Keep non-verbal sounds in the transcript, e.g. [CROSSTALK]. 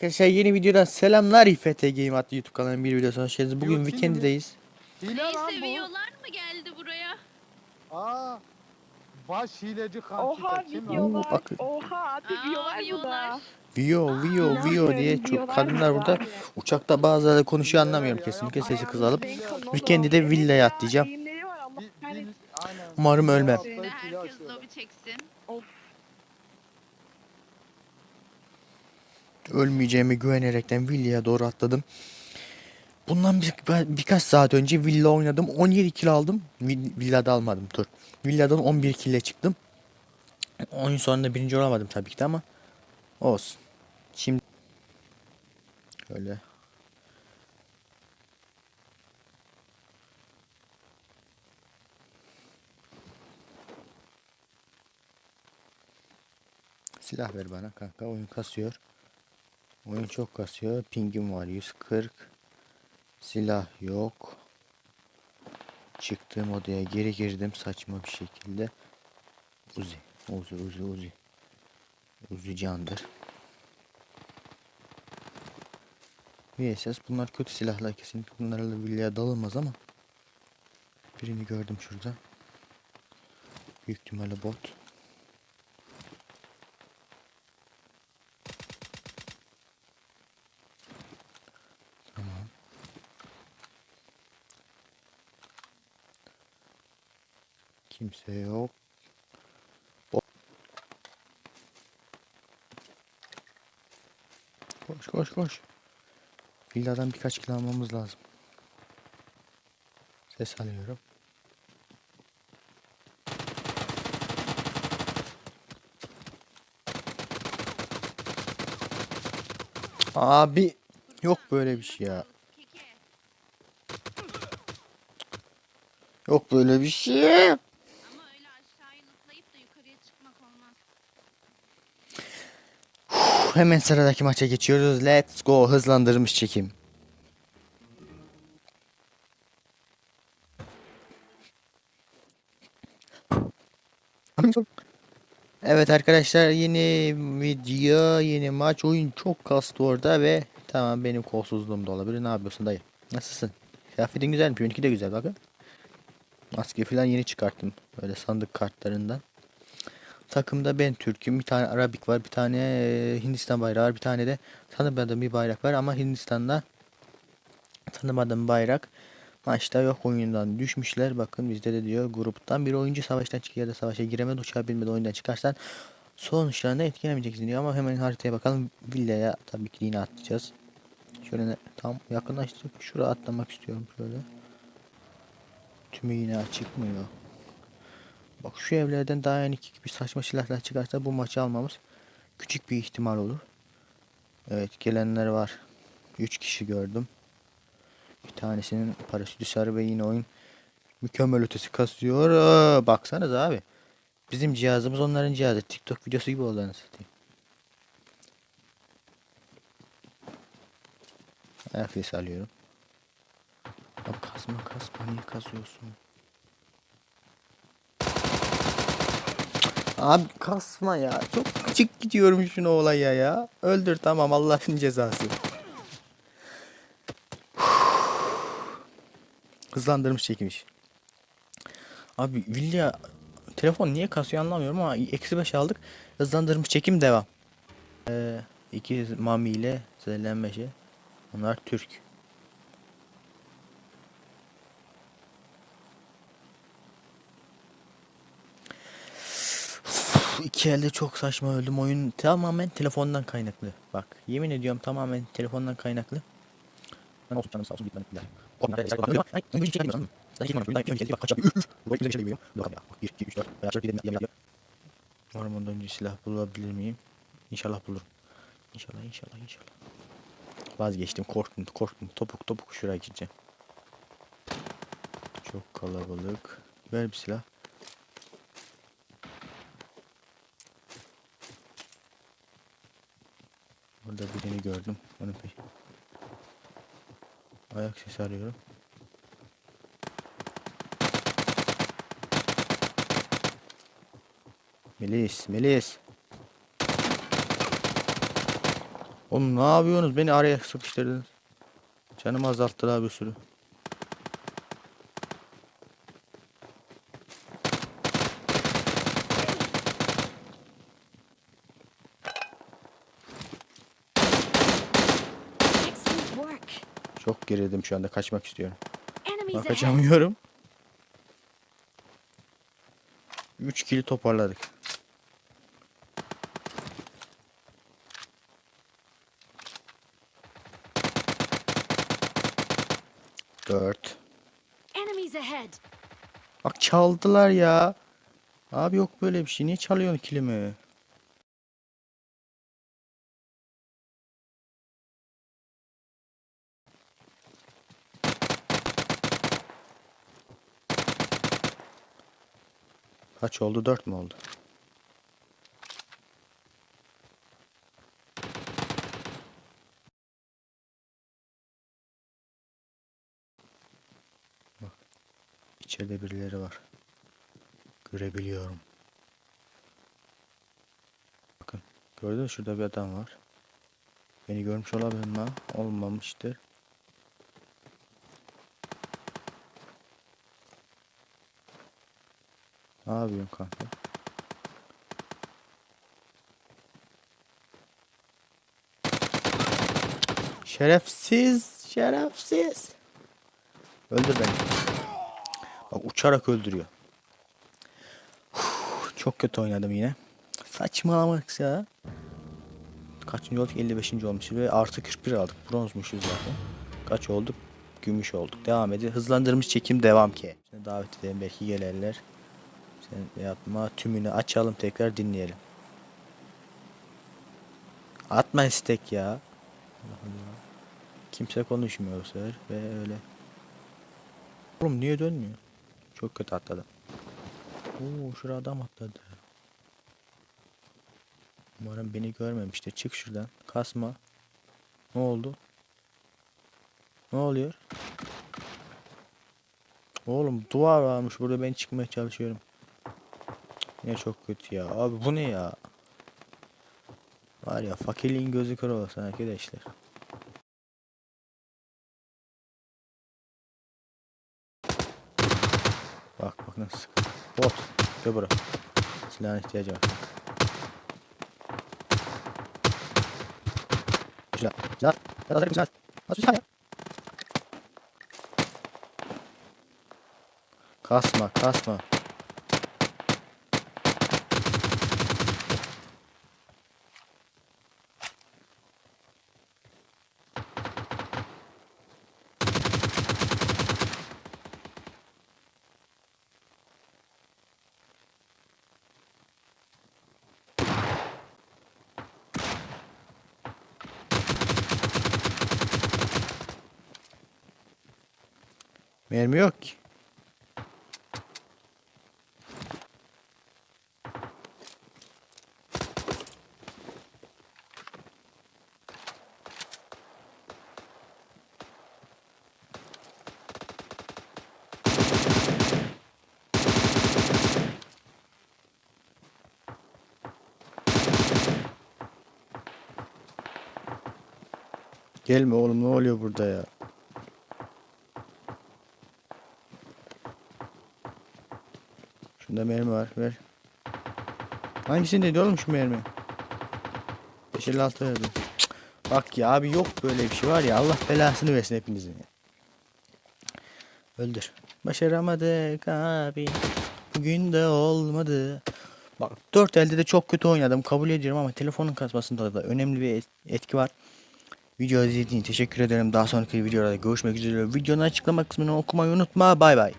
Arkadaşlar yeni videodan selamlar İFT Game adlı YouTube kanalının bir videosuna hoş geldiniz. Bugün Yok, weekend'deyiz. Hile lan bu. seviyorlar mı geldi buraya? Aa. Baş hileci kanka. Oha Kim lan? videolar. Bakın. Oha abi Aa, videolar bu videolar. Vio, Vio, Vio diye çok videolar kadınlar bu burada. Uçakta bazıları konuşuyor Videolar anlamıyorum kesinlikle sesi ya. kısalım. Benim kanalım Weekend'i de Evet villaya ya, atlayacağım. bil- kahretsin. aynen. Umarım ölmem. hile herkes açıyorlar. lobi çeksin. Ölmeyeceğime güvenerekten villaya doğru atladım. Bundan bir, birkaç saat önce villa oynadım. 17 kill aldım. Vi- Villada almadım dur. Villadan 11 kille çıktım. Oyun sonunda birinci olamadım tabii ki de ama olsun. Şimdi öyle Silah ver bana kanka. Oyun kasıyor. Oyun çok kasıyor. Pingim var 140. Silah yok. Çıktığım odaya geri girdim saçma bir şekilde. Uzi. Uzi Uzi Uzi. Uzi candır. VSS bunlar kötü silahlar kesinlikle bunlarla villaya dalınmaz ama birini gördüm şurada. Büyük ihtimalle bot. Kimse yok. Koş koş koş. Villadan birkaç kilo almamız lazım. Ses alıyorum. Abi yok böyle bir şey ya. Yok böyle bir şey. Ama öyle aşağıya zıplayıp da yukarıya çıkmak olmaz. Uf, Hemen sıradaki maça geçiyoruz. Let's go. Hızlandırmış çekim. Evet arkadaşlar yeni video, yeni maç. Oyun çok kastı orada ve tamam benim kolsuzluğum da olabilir. Ne yapıyorsun dayı? Nasılsın? Kıyafetin güzelmiş. Benimki de güzel bakın. Maske falan yeni çıkarttım. Böyle sandık kartlarından. Takımda ben Türk'üm. Bir tane Arabik var. Bir tane e, Hindistan bayrağı var. Bir tane de tanımadığım bir bayrak var. Ama Hindistan'da tanımadığım bayrak maçta yok oyundan düşmüşler. Bakın bizde de diyor gruptan bir oyuncu savaştan çıkıyor da savaşa giremedi. Uçağı bilmedi oyundan çıkarsan sonuçlarını etkilemeyeceksin diyor. Ama hemen haritaya bakalım. Villaya tabii ki yine atlayacağız. Şöyle tam yakınlaştırıp şuraya atlamak istiyorum şöyle. Tümü yine çıkmıyor. Bak şu evlerden daha yani gibi saçma silahlar çıkarsa bu maçı almamız küçük bir ihtimal olur. Evet gelenler var. 3 kişi gördüm. Bir tanesinin paraşütü sarı ve yine oyun mükemmel ötesi kasıyor. Aa, baksanız abi. Bizim cihazımız onların cihazı. TikTok videosu gibi oldu anasını sesi alıyorum. Kasma kasma niye kasıyorsun? Abi kasma ya. Çok küçük gidiyorum şunu olaya ya. Öldür tamam Allah'ın cezası. [SIGHS] Hızlandırmış çekmiş. Abi Villa telefon niye kasıyor anlamıyorum ama eksi 5 aldık. Hızlandırmış çekim devam. Ee, iki Mami ile Zelenmeşe. Onlar Türk. Uf, İki elde çok saçma öldüm. Oyun tamamen telefondan kaynaklı. Bak yemin ediyorum tamamen telefondan kaynaklı. Ben olsun canım sağ olsun gitmedim. bile. Korkma, arkadaşlar, korkma. Ay, oyun hiç çekemiyorsun. Sen hiç bilmiyorum. Bir dakika, bak kaç yapıyor. Bu hiçbir bilmiyor. Dur bakalım ya. Bak 1, 2, 3, 4. Veya şöyle bir yemin yapıyor. Umarım ondan önce silah bulabilir miyim? İnşallah bulurum. İnşallah inşallah inşallah. Vazgeçtim korktum korktum. Topuk topuk şuraya gideceğim. Çok kalabalık. Ver bir silah. Orada birini gördüm. Onun peş. Ayak sesi arıyorum. Melis, Melis. Oğlum ne yapıyorsunuz? Beni araya sıkıştırdınız. Canımı azalttılar bir sürü. Çok gerildim şu anda. Kaçmak istiyorum. Bak kaçamıyorum. 3 kili toparladık. Dört. Bak çaldılar ya. Abi yok böyle bir şey. Niye çalıyorsun kilimi? Kaç oldu? Dört mü oldu? Bak. İçeride birileri var. Görebiliyorum. Bakın. Gördün mü? Şurada bir adam var. Beni görmüş olabilir mi? Olmamıştır. Ne yapıyorsun kanka? Şerefsiz, şerefsiz. Öldür beni. Bak uçarak öldürüyor. Çok kötü oynadım yine. Saçmalamak ya. Kaçıncı olduk? 55. olmuşuz ve artı 41 aldık. Bronzmuşuz zaten. Kaç olduk? Gümüş olduk. Devam ediyor. Hızlandırılmış çekim devam ki. Şimdi davet edelim belki gelirler. Sen yapma. Tümünü açalım tekrar dinleyelim. Atma istek ya. Allah Allah. Kimse konuşmuyor sefer ve öyle. Oğlum niye dönmüyor? Çok kötü atladım. Oo şuraya adam atladı. Umarım beni görmemiştir. Çık şuradan. Kasma. Ne oldu? Ne oluyor? Oğlum duvar varmış burada ben çıkmaya çalışıyorum. Ne çok kötü ya. Abi bu ne ya? Var ya fakirliğin gözü kör olsun arkadaşlar. Bak bak nasıl sıkıyor. Bot. Gel buraya. Silahın ihtiyacı var. Silah. Silah. Ya da silah. Nasıl silah ya? Kasma kasma. Mermi yok ki. Gelme oğlum ne oluyor burada ya? Şunda mermi var ver. Hangisindeydi oğlum şu mermi? 556 verdim. Cık, Bak ya abi yok böyle bir şey var ya Allah belasını versin hepinizin. Öldür. Başaramadık abi. Bugün de olmadı. Bak 4 elde de çok kötü oynadım kabul ediyorum ama telefonun kasmasında da önemli bir et- etki var. Video izlediğin için teşekkür ederim. Daha sonraki videolarda görüşmek üzere. Videonun açıklama kısmını okumayı unutma. Bay bay.